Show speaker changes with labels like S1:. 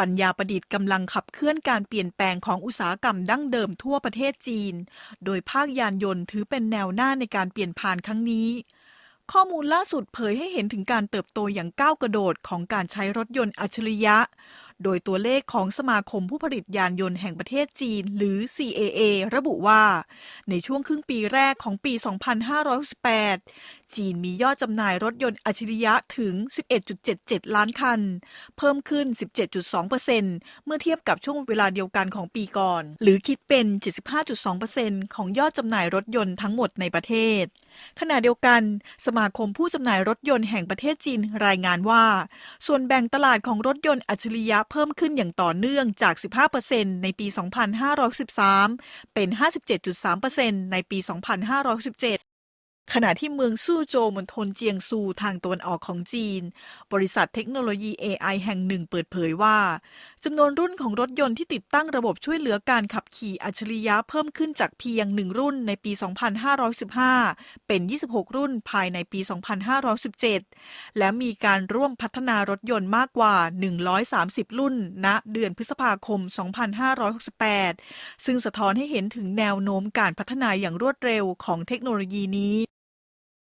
S1: ปัญญาประดิษฐ์กำลังขับเคลื่อนการเปลี่ยนแปลงของอุตสาหกรรมดั้งเดิมทั่วประเทศจีน โดยภาคยานยนต์ถือเป็นแนวหน้าในการเปลี่ยนผ่านครั้งนี้ ข้อมูลล่าสุดเผยให้เห็นถึงการเติบโตอย่างก้าวกระโดดของการใช้รถยนต์อัจฉริยะ โดยตัวเลขของสมาคมผู้ผลิตยานยนต์แห่งประเทศจีน หรือ CAA ระบุว่า ในช่วงครึ่งปีแรกของปี 2568 จีนมียอดจำหน่ายรถยนต์อัจฉริยะถึง 11.77 ล้านคัน เพิ่มขึ้น 17.2%เมื่อเทียบกับช่วงเวลาเดียวกันของปีก่อน หรือคิดเป็น 75.2%ของยอดจำหน่ายรถยนต์ทั้งหมดในประเทศ ขณะเดียวกัน สมาคมผู้จำหน่ายรถยนต์แห่งประเทศจีนรายงานว่า ส่วนแบ่งตลาดของรถยนต์อัจฉริยะเพิ่มขึ้นอย่างต่อเนื่องจาก 15%ในปี 2513 เป็น 57.3%ในปี 2517 ขณะที่เมืองซู่โจวมณฑลเจียงซูทางตะวันออกของจีน บริษัทเทคโนโลยี AI แห่งหนึ่งเปิดเผยว่าจำนวนรุ่นของรถยนต์ที่ติดตั้งระบบช่วยเหลือการขับขี่อัจฉริยะเพิ่มขึ้นจากเพียงหนึ่งรุ่นในปี 2515 เป็น 26 รุ่นภายในปี 2517 และมีการร่วมพัฒนารถยนต์มากกว่า 130 รุ่นณเดือนพฤษภาคม 2568 ซึ่งสะท้อนให้เห็นถึงแนวโน้มการพัฒนาอย่างรวดเร็วของเทคโนโลยีนี้